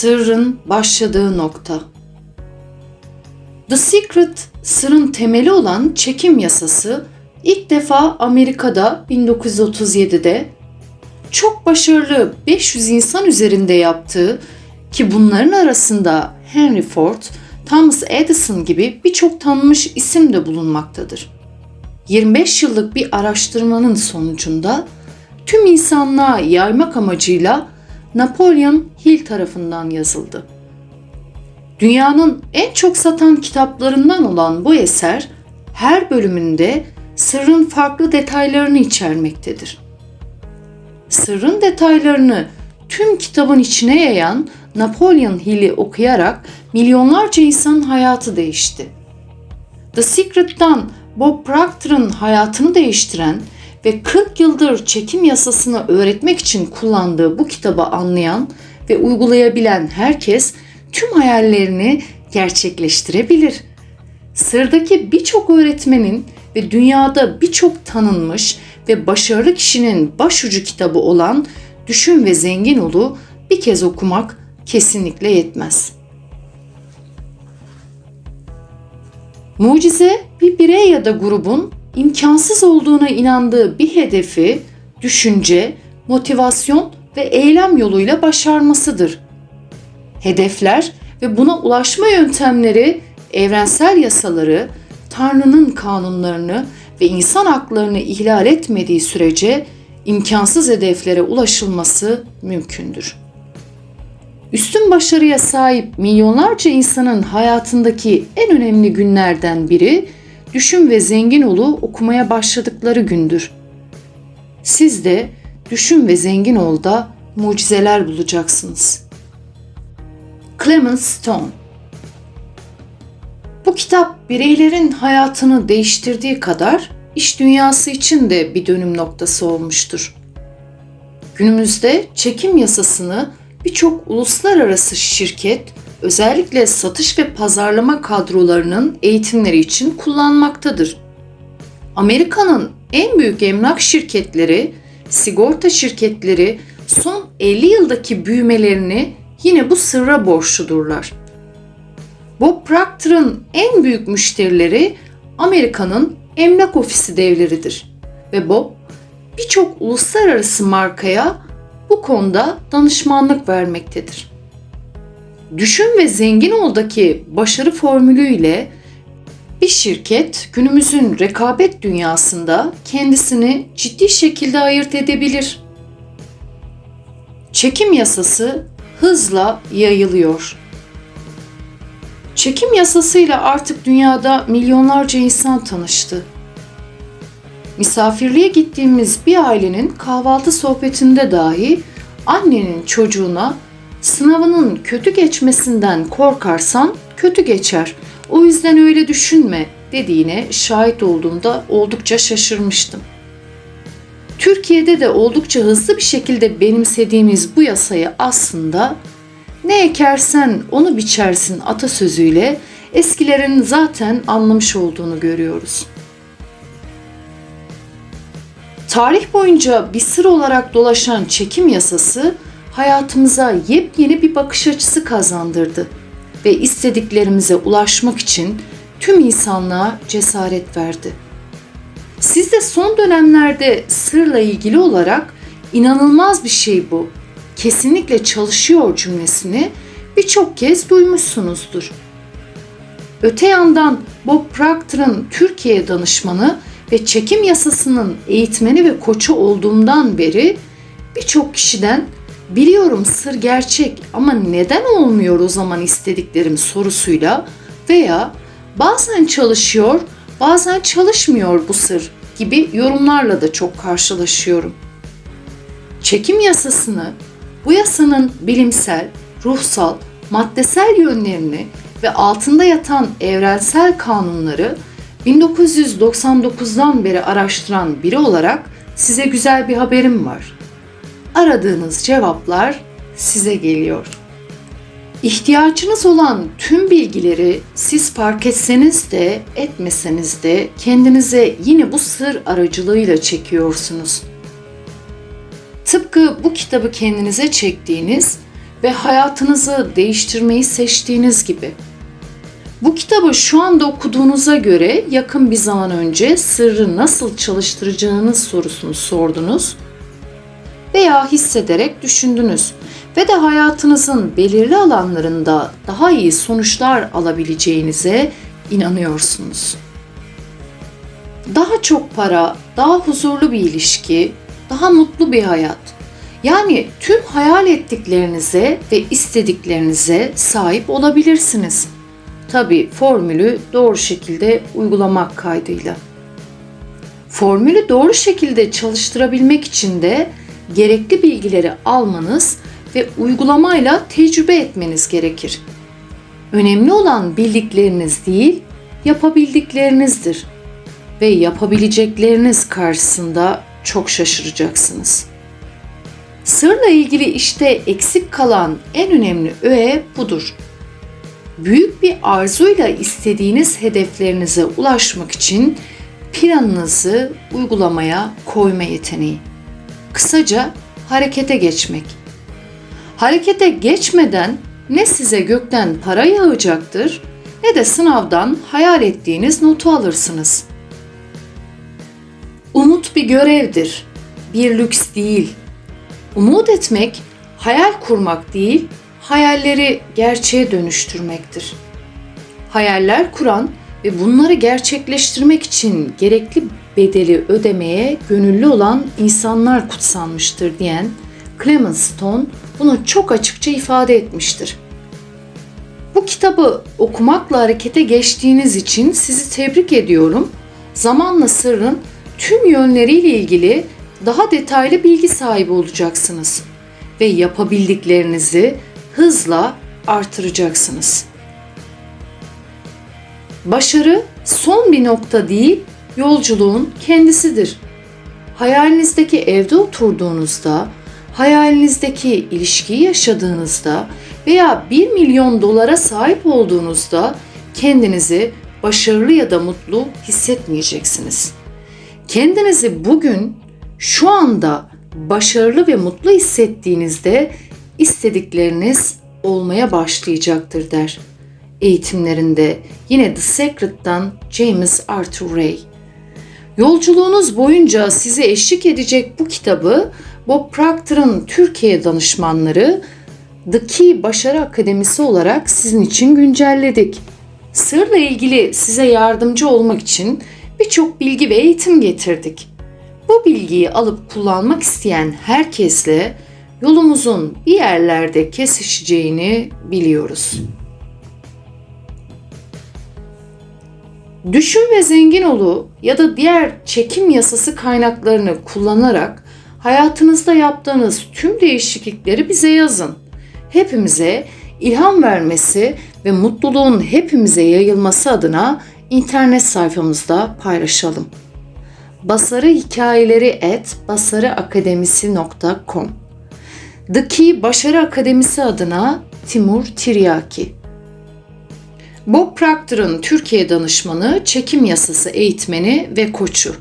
Sırrın başladığı nokta. The Secret, sırrın temeli olan çekim yasası ilk defa Amerika'da 1937'de çok başarılı 500 insan üzerinde yaptığı ki bunların arasında Henry Ford, Thomas Edison gibi birçok tanınmış isim de bulunmaktadır. 25 yıllık bir araştırmanın sonucunda tüm insanlığa yaymak amacıyla Napoleon Hill tarafından yazıldı. Dünyanın en çok satan kitaplarından olan bu eser her bölümünde sırrın farklı detaylarını içermektedir. Sırrın detaylarını tüm kitabın içine yayan Napoleon Hill'i okuyarak milyonlarca insanın hayatı değişti. The Secret'tan Bob Proctor'ın hayatını değiştiren ve 40 yıldır çekim yasasını öğretmek için kullandığı bu kitabı anlayan ve uygulayabilen herkes tüm hayallerini gerçekleştirebilir. Sırdaki birçok öğretmenin ve dünyada birçok tanınmış ve başarılı kişinin başucu kitabı olan Düşün ve Zengin Ol'u bir kez okumak kesinlikle yetmez. Mucize bir birey ya da grubun imkansız olduğuna inandığı bir hedefi, düşünce, motivasyon ve eylem yoluyla başarmasıdır. Hedefler ve buna ulaşma yöntemleri evrensel yasaları, Tanrı'nın kanunlarını ve insan haklarını ihlal etmediği sürece imkansız hedeflere ulaşılması mümkündür. Üstün başarıya sahip milyonlarca insanın hayatındaki en önemli günlerden biri Düşün ve Zengin Ol'u okumaya başladıkları gündür. Siz de Düşün ve Zengin Ol'da mucizeler bulacaksınız. Clement Stone Bu kitap bireylerin hayatını değiştirdiği kadar iş dünyası için de bir dönüm noktası olmuştur. Günümüzde çekim yasasını birçok uluslararası şirket özellikle satış ve pazarlama kadrolarının eğitimleri için kullanmaktadır. Amerika'nın en büyük emlak şirketleri, sigorta şirketleri son 50 yıldaki büyümelerini yine bu sırra borçludurlar. Bob Proctor'ın en büyük müşterileri Amerika'nın emlak ofisi devleridir ve Bob birçok uluslararası markaya bu konuda danışmanlık vermektedir. Düşün ve Zengin Ol'daki başarı formülüyle bir şirket günümüzün rekabet dünyasında kendisini ciddi şekilde ayırt edebilir. Çekim yasası hızla yayılıyor. Çekim yasasıyla artık dünyada milyonlarca insan tanıştı. Misafirliğe gittiğimiz bir ailenin kahvaltı sohbetinde dahi annenin çocuğuna sınavının kötü geçmesinden korkarsan kötü geçer. O yüzden öyle düşünme dediğine şahit olduğumda oldukça şaşırmıştım. Türkiye'de de oldukça hızlı bir şekilde benimsediğimiz bu yasayı aslında ne ekersen onu biçersin atasözüyle eskilerin zaten anlamış olduğunu görüyoruz. Tarih boyunca bir sır olarak dolaşan çekim yasası hayatımıza yepyeni bir bakış açısı kazandırdı ve istediklerimize ulaşmak için tüm insanlığa cesaret verdi. Siz de son dönemlerde sırla ilgili olarak inanılmaz bir şey bu. Kesinlikle çalışıyor cümlesini birçok kez duymuşsunuzdur. Öte yandan Bob Proctor'ın Türkiye danışmanı ve çekim yasasının eğitmeni ve koçu olduğumdan beri birçok kişiden biliyorum sır gerçek ama neden olmuyor o zaman istediklerim sorusuyla veya bazen çalışıyor, bazen çalışmıyor bu sır gibi yorumlarla da çok karşılaşıyorum. Çekim yasasını, bu yasanın bilimsel, ruhsal, maddesel yönlerini ve altında yatan evrensel kanunları 1999'dan beri araştıran biri olarak size güzel bir haberim var. Aradığınız cevaplar size geliyor. İhtiyacınız olan tüm bilgileri siz fark etseniz de etmeseniz de kendinize yine bu sır aracılığıyla çekiyorsunuz. Tıpkı bu kitabı kendinize çektiğiniz ve hayatınızı değiştirmeyi seçtiğiniz gibi. Bu kitabı şu anda okuduğunuza göre yakın bir zaman önce sırrı nasıl çalıştıracağınız sorusunu sordunuz veya hissederek düşündünüz ve de hayatınızın belirli alanlarında daha iyi sonuçlar alabileceğinize inanıyorsunuz. Daha çok para, daha huzurlu bir ilişki, daha mutlu bir hayat. Yani tüm hayal ettiklerinize ve istediklerinize sahip olabilirsiniz. Tabi formülü doğru şekilde uygulamak kaydıyla. Formülü doğru şekilde çalıştırabilmek için de gerekli bilgileri almanız ve uygulamayla tecrübe etmeniz gerekir. Önemli olan bildikleriniz değil, yapabildiklerinizdir ve yapabilecekleriniz karşısında çok şaşıracaksınız. Sırla ilgili işte eksik kalan en önemli öğe budur. Büyük bir arzuyla istediğiniz hedeflerinize ulaşmak için planınızı uygulamaya koyma yeteneği. Kısaca harekete geçmek. Harekete geçmeden ne size gökten para yağacaktır ne de sınavdan hayal ettiğiniz notu alırsınız. Umut bir görevdir, bir lüks değil. Umut etmek, hayal kurmak değil, hayalleri gerçeğe dönüştürmektir. Hayaller kuran ve bunları gerçekleştirmek için gerekli bedeli ödemeye gönüllü olan insanlar kutsanmıştır diyen Clement Stone bunu çok açıkça ifade etmiştir. Bu kitabı okumakla harekete geçtiğiniz için sizi tebrik ediyorum. Zamanla sırrın tüm yönleriyle ilgili daha detaylı bilgi sahibi olacaksınız ve yapabildiklerinizi hızla artıracaksınız. Başarı son bir nokta değil, yolculuğun kendisidir. Hayalinizdeki evde oturduğunuzda, hayalinizdeki ilişkiyi yaşadığınızda veya 1 milyon dolara sahip olduğunuzda kendinizi başarılı ya da mutlu hissetmeyeceksiniz. Kendinizi bugün şu anda başarılı ve mutlu hissettiğinizde istedikleriniz olmaya başlayacaktır der. Eğitimlerinde yine The Secret'tan James Arthur Ray. Yolculuğunuz boyunca size eşlik edecek bu kitabı Bob Proctor'ın Türkiye danışmanları The Key Başarı Akademisi olarak sizin için güncelledik. Sırla ilgili size yardımcı olmak için birçok bilgi ve eğitim getirdik. Bu bilgiyi alıp kullanmak isteyen herkesle yolumuzun bir yerlerde kesişeceğini biliyoruz. Düşün ve zengin olu ya da diğer çekim yasası kaynaklarını kullanarak hayatınızda yaptığınız tüm değişiklikleri bize yazın. Hepimize ilham vermesi ve mutluluğun hepimize yayılması adına internet sayfamızda paylaşalım. Basarı hikayeleri et basarıakademisi.com The Key Başarı Akademisi adına Timur Tiryaki Bob Proctor'ın Türkiye danışmanı, çekim yasası eğitmeni ve koçu.